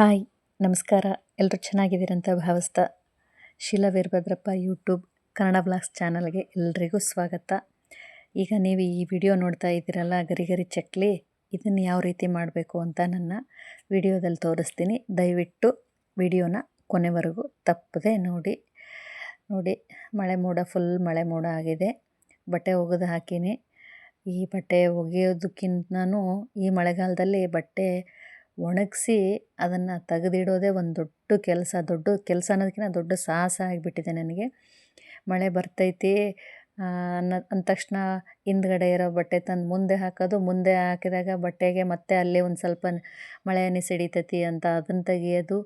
Hi, ನಮಸ್ಕಾರ. ಎಲ್ಲರೂ ಚೆನ್ನಾಗಿದ್ದೀರಂತ ಭಾವಿಸ್ತಾ. ಶೀಲಾ ವೀರಭದ್ರಪ್ಪ ಯೂಟ್ಯೂಬ್ ಕನ್ನಡ ಬ್ಲಾಗ್ಸ್ ಚಾನಲ್ಗೆ ಎಲ್ರಿಗೂ ಸ್ವಾಗತ. ಈಗ ನೀವು ಈ ವಿಡಿಯೋ ನೋಡ್ತಾ ಇದ್ದೀರಲ್ಲ ಗರಿ ಗರಿ ಚಕ್ಲಿ, ಇದನ್ನು ಯಾವ ರೀತಿ ಮಾಡಬೇಕು ಅಂತ ನನ್ನ ವಿಡಿಯೋದಲ್ಲಿ ತೋರಿಸ್ತೀನಿ. ದಯವಿಟ್ಟು ವಿಡಿಯೋನ ಕೊನೆವರೆಗೂ ತಪ್ಪದೆ ನೋಡಿ. ನೋಡಿ, ಮಳೆ ಮೋಡ ಫುಲ್ ಮಳೆ ಮೋಡ ಆಗಿದೆ. ಬಟ್ಟೆ ಒಗೆದು ಹಾಕೀನಿ. ಈ ಬಟ್ಟೆ ಒಗೆಯೋದಕ್ಕಿಂತನೂ ಈ ಮಳೆಗಾಲದಲ್ಲಿ ಬಟ್ಟೆ ಒಣಗಿಸಿ ಅದನ್ನು ತೆಗೆದಿಡೋದೇ ಒಂದು ದೊಡ್ಡ ಕೆಲಸ ದೊಡ್ಡ ಕೆಲಸ ಅನ್ನೋದಕ್ಕಿಂತ ದೊಡ್ಡ ಸಾಹಸ ಆಗಿಬಿಟ್ಟಿದೆ ನನಗೆ. ಮಳೆ ಬರ್ತೈತಿ ಅನ್ನೋ, ಅಂದ ತಕ್ಷಣ ಹಿಂದ್ಗಡೆ ಇರೋ ಬಟ್ಟೆ ತಂದು ಮುಂದೆ ಹಾಕೋದು, ಮುಂದೆ ಹಾಕಿದಾಗ ಬಟ್ಟೆಗೆ ಮತ್ತೆ ಅಲ್ಲೇ ಒಂದು ಸ್ವಲ್ಪ ಮಳೆ ಹನಿ ಸಿಡಿತೈತಿ ಅಂತ ಅದನ್ನು ತೆಗೆಯೋದು.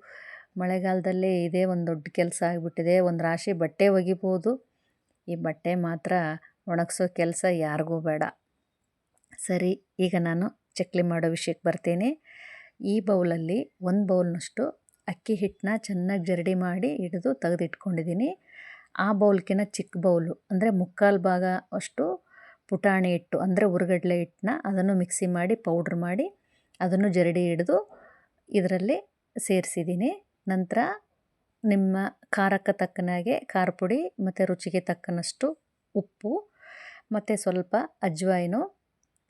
ಮಳೆಗಾಲದಲ್ಲಿ ಇದೇ ಒಂದು ದೊಡ್ಡ ಕೆಲಸ ಆಗಿಬಿಟ್ಟಿದೆ, ಒಂದು ರಾಶಿ ಬಟ್ಟೆ ಒಗಿಬೋದು. ಈ ಬಟ್ಟೆ ಮಾತ್ರ ಒಣಗಿಸೋ ಕೆಲಸ ಯಾರಿಗೂ ಬೇಡ. ಸರಿ, ಈಗ ನಾನು ಚಕ್ಲಿ ಮಾಡೋ ವಿಷಯಕ್ಕೆ ಬರ್ತೀನಿ. ಈ ಬೌಲಲ್ಲಿ ಒಂದು ಬೌಲ್ನಷ್ಟು ಅಕ್ಕಿ ಹಿಟ್ಟನ್ನ ಚೆನ್ನಾಗಿ ಜರಡಿ ಮಾಡಿ ಹಿಡಿದು ತೆಗೆದಿಟ್ಕೊಂಡಿದ್ದೀನಿ. ಆ ಬೌಲ್ಕಿನ ಚಿಕ್ಕ ಬೌಲು, ಅಂದರೆ ಮುಕ್ಕಾಲು ಭಾಗ ಅಷ್ಟು ಪುಟಾಣಿ ಹಿಟ್ಟು, ಅಂದರೆ ಉರ್ಗಡ್ಲೆ ಹಿಟ್ಟನ್ನ ಅದನ್ನು ಮಿಕ್ಸಿ ಮಾಡಿ ಪೌಡ್ರ್ ಮಾಡಿ ಅದನ್ನು ಜರಡಿ ಹಿಡಿದು ಇದರಲ್ಲಿ ಸೇರಿಸಿದ್ದೀನಿ. ನಂತರ ನಿಮ್ಮ ಖಾರಕ್ಕೆ ತಕ್ಕನಾಗೆ ಖಾರ ಪುಡಿ ಮತ್ತು ರುಚಿಗೆ ತಕ್ಕನಷ್ಟು ಉಪ್ಪು, ಮತ್ತು ಸ್ವಲ್ಪ ಅಜ್ವಾಯಿನು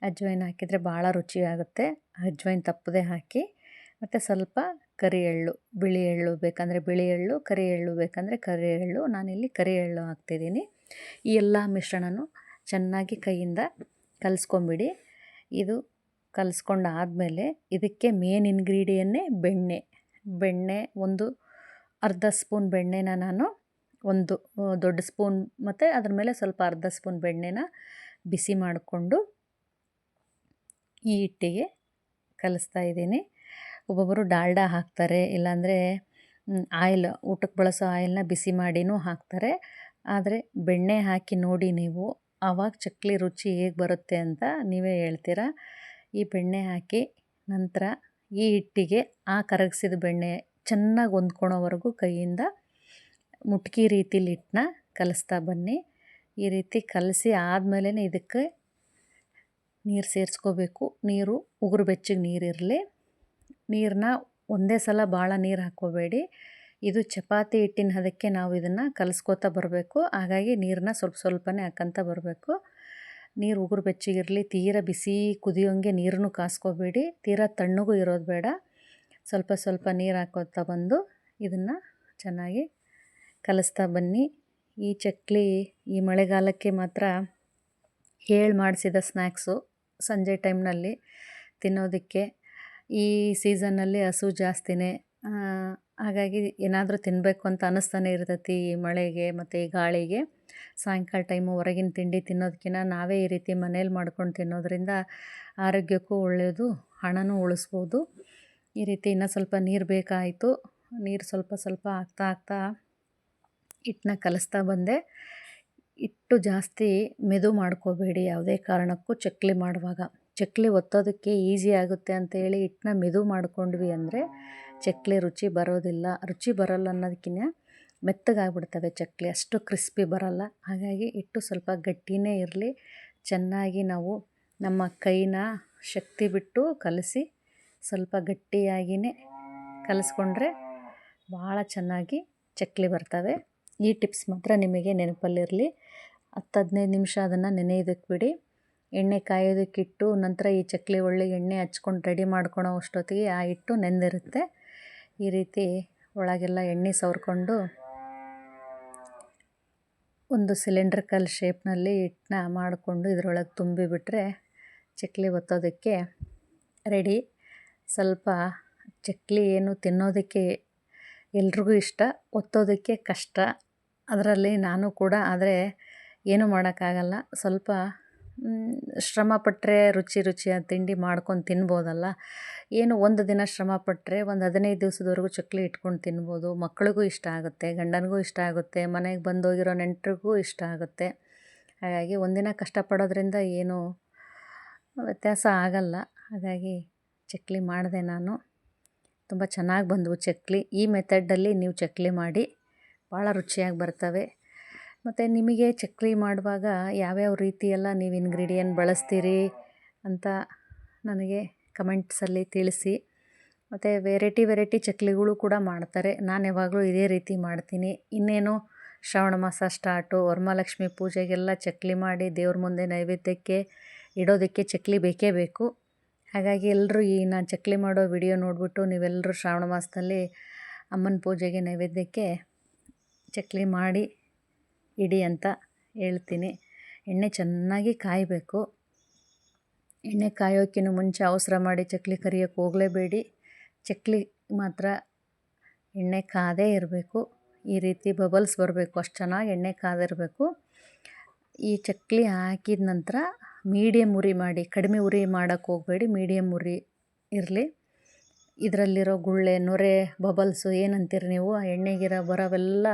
ಅಜ್ವೈನ್ ಹಾಕಿದರೆ ಭಾಳ ರುಚಿಯಾಗುತ್ತೆ. ಅಜ್ವೈನ್ ತಪ್ಪದೆ ಹಾಕಿ, ಮತ್ತು ಸ್ವಲ್ಪ ಕರಿ ಎಳ್ಳು, ಬಿಳಿ ಎಳ್ಳು ಬೇಕಂದರೆ ಬಿಳಿ ಎಳ್ಳು, ಕರಿ ಎಳ್ಳು ಬೇಕಂದರೆ ಕರಿ ಎಳ್ಳು. ನಾನಿಲ್ಲಿ ಕರಿ ಎಳ್ಳು ಹಾಕ್ತಿದ್ದೀನಿ. ಈ ಎಲ್ಲ ಮಿಶ್ರಣನೂ ಚೆನ್ನಾಗಿ ಕೈಯಿಂದ ಕಲಿಸ್ಕೊಂಬಿಡಿ. ಇದು ಕಲಿಸ್ಕೊಂಡಾದಮೇಲೆ ಇದಕ್ಕೆ ಮೇನ್ ಇಂಗ್ರೀಡಿಯನ್ನೇ ಬೆಣ್ಣೆ. ಬೆಣ್ಣೆ ಒಂದು ಅರ್ಧ ಸ್ಪೂನ್ ಬೆಣ್ಣೆನ ನಾನು ಒಂದು, ದೊಡ್ಡ ಸ್ಪೂನ್ ಮತ್ತು ಅದ್ರ ಮೇಲೆ ಸ್ವಲ್ಪ ಅರ್ಧ ಸ್ಪೂನ್ ಬೆಣ್ಣೆನ ಬಿಸಿ ಮಾಡಿಕೊಂಡು ಈ ಹಿಟ್ಟಿಗೆ ಕಲಿಸ್ತಾ ಇದ್ದೀನಿ. ಒಬ್ಬೊಬ್ಬರು ಡಾಲ್ಡಾ ಹಾಕ್ತಾರೆ, ಇಲ್ಲಾಂದರೆ ಆಯಿಲ್, ಊಟಕ್ಕೆ ಬಳಸೋ ಆಯಿಲ್ನ ಬಿಸಿ ಮಾಡಿನೂ ಹಾಕ್ತಾರೆ. ಆದರೆ ಬೆಣ್ಣೆ ಹಾಕಿ ನೋಡಿ ನೀವು ಆವಾಗ ಚಕ್ಲಿ ರುಚಿ ಹೇಗೆ ಬರುತ್ತೆ ಅಂತ ನೀವೇ ಹೇಳ್ತೀರಾ? ಈ ಬೆಣ್ಣೆ ಹಾಕಿ ನಂತರ ಈ ಹಿಟ್ಟಿಗೆ ಆ ಕರಗಿಸಿದ ಬೆಣ್ಣೆ ಚೆನ್ನಾಗಿ ಹೊಂದ್ಕೊಳೋವರೆಗೂ ಕೈಯಿಂದ ಮುಟ್ಕಿ ರೀತಿಲಿ ಹಿಟ್ಟನ್ನ ಕಲಿಸ್ತಾ ಬನ್ನಿ. ಈ ರೀತಿ ಕಲಸಿ ಆದಮೇಲೆ ಇದಕ್ಕೆ ನೀರು ಸೇರಿಸ್ಕೋಬೇಕು. ನೀರು ಉಗುರು ಬೆಚ್ಚಗೆ ನೀರಿರಲಿ. ನೀರನ್ನ ಒಂದೇ ಸಲ ಭಾಳ ನೀರು ಹಾಕ್ಕೋಬೇಡಿ. ಇದು ಚಪಾತಿ ಹಿಟ್ಟಿನ ಹದಕ್ಕೆ ನಾವು ಇದನ್ನು ಕಲಿಸ್ಕೋತಾ ಬರಬೇಕು. ಹಾಗಾಗಿ ನೀರನ್ನ ಸ್ವಲ್ಪ ಸ್ವಲ್ಪನೇ ಹಾಕಂತ ಬರಬೇಕು. ನೀರು ಉಗುರು ಬೆಚ್ಚಗಿರಲಿ, ತೀರ ಬಿಸಿ ಕುದಿಯೋಂಗೆ ನೀರನ್ನು ಕಾಸ್ಕೋಬೇಡಿ. ತೀರ ತಣ್ಣಗೂ ಇರೋದು ಬೇಡ. ಸ್ವಲ್ಪ ಸ್ವಲ್ಪ ನೀರು ಹಾಕೋತಾ ಬಂದು ಇದನ್ನು ಚೆನ್ನಾಗಿ ಕಲಿಸ್ತಾ ಬನ್ನಿ. ಈ ಚಕ್ಲಿ ಈ ಮಳೆಗಾಲಕ್ಕೆ ಮಾತ್ರ ಹೇಳಿ ಮಾಡಿಸಿದ ಸ್ನ್ಯಾಕ್ಸು ಸಂಜೆ ಟೈಮ್ನಲ್ಲಿ ತಿನ್ನೋದಕ್ಕೆ ಈ ಸೀಸನ್ನಲ್ಲಿ ಹಸು ಜಾಸ್ತಿನೇ ಹಾಗಾಗಿ ಏನಾದರೂ ತಿನ್ನಬೇಕು ಅಂತ ಅನ್ನಿಸ್ತಾನೆ ಇರ್ತೈತಿ ಈ ಮಳೆಗೆ ಮತ್ತು ಈ ಗಾಳಿಗೆ. ಸಾಯಂಕಾಲ ಟೈಮು ಹೊರಗಿನ ತಿಂಡಿ ತಿನ್ನೋದಕ್ಕಿಂತ ನಾವೇ ಈ ರೀತಿ ಮನೇಲಿ ಮಾಡ್ಕೊಂಡು ತಿನ್ನೋದರಿಂದ ಆರೋಗ್ಯಕ್ಕೂ ಒಳ್ಳೆಯದು ಹಣನೂ ಉಳಿಸ್ಬೋದು. ಈ ರೀತಿ ಇನ್ನೂ ಸ್ವಲ್ಪ ನೀರು ಬೇಕಾಯಿತು, ನೀರು ಸ್ವಲ್ಪ ಸ್ವಲ್ಪ ಹಾಕ್ತಾ ಹಾಕ್ತಾ ಹಿಟ್ಟನ್ನ ಕಲಿಸ್ತಾ ಬಂದೆ. ಹಿಟ್ಟು ಜಾಸ್ತಿ ಮೆದು ಮಾಡ್ಕೋಬೇಡಿ ಯಾವುದೇ ಕಾರಣಕ್ಕೂ ಚಕ್ಲಿ ಮಾಡುವಾಗ. ಚಕ್ಲಿ ಒತ್ತೋದಕ್ಕೆ ಈಸಿ ಆಗುತ್ತೆ ಅಂತೇಳಿ ಹಿಟ್ಟನ್ನ ಮೆದು ಮಾಡ್ಕೊಂಡ್ವಿ ಅಂದರೆ ಚಕ್ಲಿ ರುಚಿ ಬರೋದಿಲ್ಲ. ರುಚಿ ಬರೋಲ್ಲ ಅನ್ನೋದಕ್ಕಿಂತ ಮೆತ್ತಗಾಗ್ಬಿಡ್ತವೆ ಚಕ್ಲಿ. ಅಷ್ಟು ಕ್ರಿಸ್ಪಿ ಬರೋಲ್ಲ. ಹಾಗಾಗಿ ಹಿಟ್ಟು ಸ್ವಲ್ಪ ಗಟ್ಟಿನೇ ಇರಲಿ. ಚೆನ್ನಾಗಿ ನಾವು ನಮ್ಮ ಕೈನ ಶಕ್ತಿ ಬಿಟ್ಟು ಕಲಸಿ ಸ್ವಲ್ಪ ಗಟ್ಟಿಯಾಗಿಯೇ ಕಲಸ್ಕೊಂಡ್ರೆ ಭಾಳ ಚೆನ್ನಾಗಿ ಚಕ್ಲಿ ಬರ್ತವೆ. ಈ ಟಿಪ್ಸ್ ಮಾತ್ರ ನಿಮಗೆ ನೆನಪಲ್ಲಿರಲಿ. ಹತ್ತು ಹದಿನೈದು ನಿಮಿಷ ಅದನ್ನು ನೆನೆಯೋದಕ್ಕೆ ಬಿಡಿ. ಎಣ್ಣೆ ಕಾಯೋದಕ್ಕಿಟ್ಟು ನಂತರ ಈ ಚಕ್ಲಿ ಒಳ್ಳೆ ಎಣ್ಣೆ ಹಚ್ಕೊಂಡು ರೆಡಿ ಮಾಡ್ಕೊಳೋ ಅಷ್ಟೊತ್ತಿಗೆ ಆ ಹಿಟ್ಟು ನೆಂದಿರುತ್ತೆ. ಈ ರೀತಿ ಒಳಗೆಲ್ಲ ಎಣ್ಣೆ ಸವರ್ಕೊಂಡು ಒಂದು ಸಿಲಿಂಡ್ರಿಕಲ್ ಶೇಪ್ನಲ್ಲಿ ಹಿಟ್ಟನ್ನ ಮಾಡಿಕೊಂಡು ಇದರೊಳಗೆ ತುಂಬಿಬಿಟ್ರೆ ಚಕ್ಲಿ ಒತ್ತೋದಕ್ಕೆ ರೆಡಿ. ಸ್ವಲ್ಪ ಚಕ್ಲಿ ಏನು ತಿನ್ನೋದಕ್ಕೆ ಎಲ್ರಿಗೂ ಇಷ್ಟ, ಒತ್ತೋದಕ್ಕೆ ಕಷ್ಟ. ಅದರಲ್ಲಿ ನಾನು ಕೂಡ ಆದರೆ ಏನೂ ಮಾಡೋಕ್ಕಾಗಲ್ಲ. ಸ್ವಲ್ಪ ಶ್ರಮಪಟ್ಟರೆ ರುಚಿ ರುಚಿಯಾದ ತಿಂಡಿ ಮಾಡ್ಕೊಂಡು ತಿನ್ಬೋದಲ್ಲ. ಏನು ಒಂದು ದಿನ ಶ್ರಮಪಟ್ಟರೆ ಒಂದು ಹದಿನೈದು ದಿವಸದವರೆಗೂ ಚಕ್ಲಿ ಇಟ್ಕೊಂಡು ತಿನ್ಬೋದು. ಮಕ್ಳಿಗೂ ಇಷ್ಟ ಆಗುತ್ತೆ, ಗಂಡನಿಗೂ ಇಷ್ಟ ಆಗುತ್ತೆ, ಮನೆಗೆ ಬಂದೋಗಿರೋ ನೆಂಟರಿಗೂ ಇಷ್ಟ ಆಗುತ್ತೆ. ಹಾಗಾಗಿ ಒಂದಿನ ಕಷ್ಟಪಡೋದ್ರಿಂದ ಏನೂ ವ್ಯತ್ಯಾಸ ಆಗಲ್ಲ. ಹಾಗಾಗಿ ಚಕ್ಲಿ ಮಾಡಿದೆ ನಾನು. ತುಂಬ ಚೆನ್ನಾಗಿ ಬಂದವು ಚಕ್ಲಿ. ಈ ಮೆಥಡಲ್ಲಿ ನೀವು ಚಕ್ಲಿ ಮಾಡಿ ಭಾಳ ರುಚಿಯಾಗಿ ಬರ್ತವೆ. ಮತ್ತು ನಿಮಗೆ ಚಕ್ಲಿ ಮಾಡುವಾಗ ಯಾವ್ಯಾವ ರೀತಿಯೆಲ್ಲ ನೀವು ಇಂಗ್ರೀಡಿಯೆಂಟ್ ಬಳಸ್ತೀರಿ ಅಂತ ನನಗೆ ಕಮೆಂಟ್ಸಲ್ಲಿ ತಿಳಿಸಿ. ಮತ್ತು ವೆರೈಟಿ ವೆರೈಟಿ ಚಕ್ಲಿಗಳು ಕೂಡ ಮಾಡ್ತಾರೆ. ನಾನು ಯಾವಾಗಲೂ ಇದೇ ರೀತಿ ಮಾಡ್ತೀನಿ. ಇನ್ನೇನು ಶ್ರಾವಣ ಮಾಸ ಸ್ಟಾರ್ಟು, ವರಮಹಾಲಕ್ಷ್ಮಿ ಪೂಜೆಗೆಲ್ಲ ಚಕ್ಲಿ ಮಾಡಿ ದೇವ್ರ ಮುಂದೆ ನೈವೇದ್ಯಕ್ಕೆ ಇಡೋದಕ್ಕೆ ಚಕ್ಲಿ ಬೇಕೇ ಬೇಕು. ಹಾಗಾಗಿ ಎಲ್ಲರೂ ಈ ನಾನು ಚಕ್ಲಿ ಮಾಡೋ ವಿಡಿಯೋ ನೋಡಿಬಿಟ್ಟು ನೀವೆಲ್ಲರೂ ಶ್ರಾವಣ ಮಾಸದಲ್ಲಿ ಅಮ್ಮನ ಪೂಜೆಗೆ ನೈವೇದ್ಯಕ್ಕೆ ಚಕ್ಲಿ ಮಾಡಿ ಇಡಿ ಅಂತ ಹೇಳ್ತೀನಿ. ಎಣ್ಣೆ ಚೆನ್ನಾಗಿ ಕಾಯಬೇಕು. ಎಣ್ಣೆ ಕಾಯೋಕ್ಕಿಂತ ಮುಂಚೆ ಅವಸರ ಮಾಡಿ ಚಕ್ಕಲಿ ಕರಿಯೋಕ್ಕೆ ಹೋಗಲೇಬೇಡಿ. ಚಕ್ಕಲಿ ಮಾತ್ರ ಎಣ್ಣೆ ಕಾದೇ ಇರಬೇಕು. ಈ ರೀತಿ ಬಬಲ್ಸ್ ಬರಬೇಕು. ಅಷ್ಟು ಚೆನ್ನಾಗಿ ಎಣ್ಣೆ ಕಾದಿರಬೇಕು ಈ ಚಕ್ಲಿ ಹಾಕಿದ ನಂತರ ಮೀಡಿಯಮ್ ಉರಿ ಮಾಡಿ, ಕಡಿಮೆ ಉರಿ ಮಾಡೋಕ್ಕೆ ಹೋಗಬೇಡಿ. ಮೀಡಿಯಮ್ ಉರಿ ಇರಲಿ. ಇದರಲ್ಲಿರೋ ಗುಳ್ಳೆ, ನೊರೆ, ಬಬಲ್ಸು ಏನಂತೀರಿ ನೀವು, ಆ ಎಣ್ಣೆಗಿರೋ ಬರೋವೆಲ್ಲ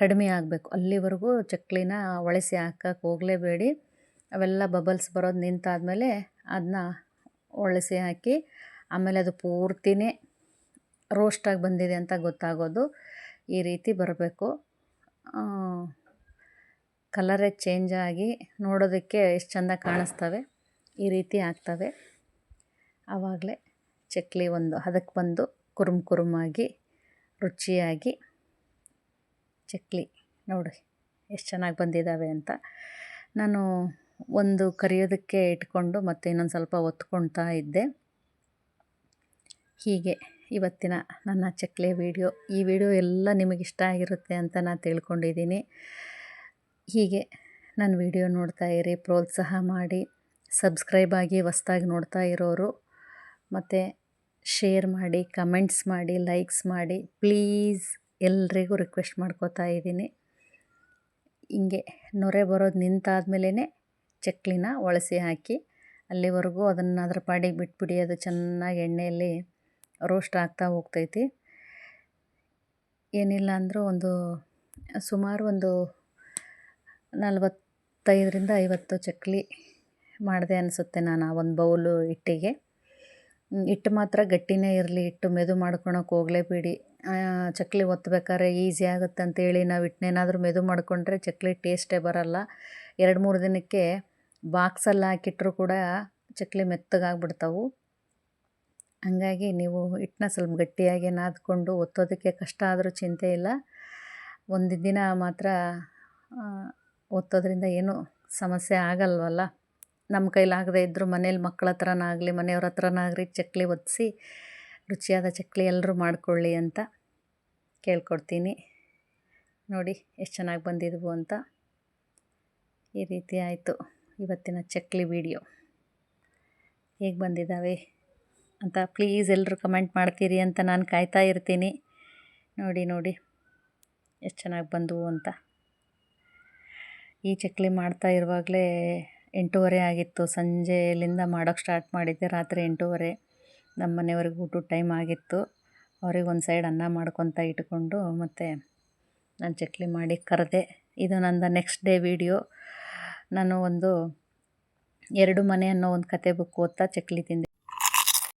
ಕಡಿಮೆ ಆಗಬೇಕು. ಅಲ್ಲಿವರೆಗೂ ಚಕ್ಲಿನ ಒಳಸಿ ಹಾಕಕ್ಕೆ ಹೋಗಲೇಬೇಡಿ. ಅವೆಲ್ಲ ಬಬಲ್ಸ್ ಬರೋದು ನಿಂತಾದಮೇಲೆ ಅದನ್ನ ಒಳಸಿ ಹಾಕಿ, ಆಮೇಲೆ ಅದು ಪೂರ್ತಿನೇ ರೋಸ್ಟಾಗಿ ಬಂದಿದೆ ಅಂತ ಗೊತ್ತಾಗೋದು. ಈ ರೀತಿ ಬರಬೇಕು. ಕಲರೇ ಚೇಂಜ್ ಆಗಿ ನೋಡೋದಕ್ಕೆ ಎಷ್ಟು ಚೆಂದ ಕಾಣಿಸ್ತವೆ. ಈ ರೀತಿ ಆಗ್ತವೆ. ಆವಾಗಲೇ ಚಕ್ಲಿ ಒಂದು ಹದಕ್ಕೆ ಬಂದು ಕುರುಮ್ ಕುರುಮಾಗಿ, ರುಚಿಯಾಗಿ ಚಕ್ಲಿ. ನೋಡಿ, ಎಷ್ಟು ಚೆನ್ನಾಗಿ ಬಂದಿದ್ದಾವೆ ಅಂತ. ನಾನು ಒಂದು ಕರಿಯೋದಕ್ಕೆ ಇಟ್ಕೊಂಡು ಮತ್ತು ಇನ್ನೊಂದು ಸ್ವಲ್ಪ ಒತ್ಕೊಳ್ತಾ ಇದ್ದೆ. ಹೀಗೆ ಇವತ್ತಿನ ನನ್ನ ಚಕ್ಲಿ ವಿಡಿಯೋ. ಈ ವಿಡಿಯೋ ಎಲ್ಲ ನಿಮಗೆ ಇಷ್ಟ ಆಗಿರುತ್ತೆ ಅಂತ ನಾನು ತಿಳ್ಕೊಂಡಿದ್ದೀನಿ. ಹೀಗೆ ನನ್ನ ವಿಡಿಯೋ ನೋಡ್ತಾ ಇರಿ, ಪ್ರೋತ್ಸಾಹ ಮಾಡಿ. ಸಬ್ಸ್ಕ್ರೈಬ್ ಆಗಿ ಹೊಸ್ದಾಗಿ ನೋಡ್ತಾ ಇರೋರು ಮತ್ತು ಶೇರ್ ಮಾಡಿ, ಕಮೆಂಟ್ಸ್ ಮಾಡಿ, ಲೈಕ್ಸ್ ಮಾಡಿ. ಪ್ಲೀಸ್. ಎಲ್ರಿಗೂ ರಿಕ್ವೆಸ್ಟ್ ಮಾಡ್ಕೋತಾ ಇದ್ದೀನಿ. ಹಿಂಗೆ ನೊರೆ ಬರೋದು ನಿಂತಾದ್ಮೇಲೆ ಚಕ್ಲಿನ ಒಳಸಿ ಹಾಕಿ, ಅಲ್ಲಿವರೆಗೂ ಅದನ್ನು ಅದರ ಪಾಡಿಗೆ ಬಿಟ್ಬಿಡಿ, ಅದು ಚೆನ್ನಾಗಿ ಎಣ್ಣೆಯಲ್ಲಿ ರೋಸ್ಟ್ ಆಗ್ತಾ ಹೋಗ್ತೈತಿ. ಏನಿಲ್ಲ ಅಂದರೂ ಒಂದು ಸುಮಾರು ಒಂದು ನಲವತ್ತೈದರಿಂದ ಐವತ್ತು ಚಕ್ಲಿ ಮಾಡಿದೆ ಅನಿಸುತ್ತೆ ನಾನು ಆ ಒಂದು ಬೌಲು ಹಿಟ್ಟಿಗೆ. ಹಿಟ್ಟು ಮಾತ್ರ ಗಟ್ಟಿನೇ ಇರಲಿ, ಹಿಟ್ಟು ಮೆದು ಮಾಡ್ಕೊಳಕ್ಕೆ ಹೋಗಲೇಬೇಡಿ ಚಕ್ಲಿ ಒತ್ತಬೇಕಾದ್ರೆ ಈಸಿ ಆಗುತ್ತೆ ಅಂತೇಳಿ ನಾವು ಹಿಟ್ಟನ್ನೇನಾದ್ರೂ ಮೆದು ಮಾಡಿಕೊಂಡ್ರೆ ಚಕ್ಕಲಿ ಟೇಸ್ಟೇ ಬರೋಲ್ಲ. ಎರಡು ಮೂರು ದಿನಕ್ಕೆ ಬಾಕ್ಸಲ್ಲಿ ಹಾಕಿಟ್ರೂ ಕೂಡ ಚಕ್ಕಲಿ ಮೆತ್ತಗಾಗ್ಬಿಡ್ತಾವೆ. ಹಾಗಾಗಿ ನೀವು ಹಿಟ್ಟನ್ನ ಸ್ವಲ್ಪ ಗಟ್ಟಿಯಾಗಿ ನಾದ್ಕೊಂಡು ಒತ್ತೋದಕ್ಕೆ ಕಷ್ಟ ಆದರೂ ಚಿಂತೆ ಇಲ್ಲ. ಒಂದು ದಿನ ಮಾತ್ರ ಒತ್ತೋದ್ರಿಂದ ಏನೂ ಸಮಸ್ಯೆ ಆಗಲ್ವಲ್ಲ. ನಮ್ಮ ಕೈಲಾಗದೇ ಇದ್ದರೂ ಮನೇಲಿ ಮಕ್ಕಳ ಹತ್ರನಾಗಲಿ ಮನೆಯವ್ರ ಹತ್ರನಾಗಲಿ ಚಕ್ಕಲಿ ಒತ್ತಿಸಿ ರುಚಿಯಾದ ಚಕ್ಲಿ ಎಲ್ಲರೂ ಮಾಡಿಕೊಳ್ಳಿ ಅಂತ ಕೇಳ್ಕೊಡ್ತೀನಿ. ನೋಡಿ ಎಷ್ಟು ಚೆನ್ನಾಗಿ ಬಂದಿದ್ವು ಅಂತ. ಈ ರೀತಿ ಆಯಿತು ಇವತ್ತಿನ ಚಕ್ಲಿ ವಿಡಿಯೋ. ಹೇಗೆ ಬಂದಿದ್ದಾವೆ ಅಂತ ಪ್ಲೀಸ್ ಎಲ್ಲರೂ ಕಮೆಂಟ್ ಮಾಡ್ತೀರಿ ಅಂತ ನಾನು ಕಾಯ್ತಾ ಇರ್ತೀನಿ. ನೋಡಿ ನೋಡಿ ಎಷ್ಟು ಚೆನ್ನಾಗಿ ಬಂದವು ಅಂತ. ಈ ಚಕ್ಲಿ ಮಾಡ್ತಾ ಇರುವಾಗಲೇ ಎಂಟೂವರೆ ಆಗಿತ್ತು. ಸಂಜೆಯಲ್ಲಿಂದ ಮಾಡೋಕ್ಕೆ ಸ್ಟಾರ್ಟ್ ಮಾಡಿದ್ದೆ, ರಾತ್ರಿ ಎಂಟೂವರೆ. ನಮ್ಮ ಮನೆಯವ್ರಿಗೆ ಊಟದ ಟೈಮ್ ಆಗಿತ್ತು. ಅವ್ರಿಗೆ ಒಂದು ಸೈಡ್ ಅನ್ನ ಮಾಡ್ಕೊತ ಇಟ್ಕೊಂಡು ಮತ್ತು ನಾನು ಚಕ್ಲಿ ಮಾಡಿ ಕರೆದೆ. ಇದು ನಂದು ನೆಕ್ಸ್ಟ್ ಡೇ ವೀಡಿಯೋ ನಾನು ಒಂದು ಎರಡು ಮನೆ ಅನ್ನೋ ಒಂದು ಕತೆ ಬುಕ್ ಓದ್ತಾ ಚಕ್ಲಿ ತಿಂದೆ.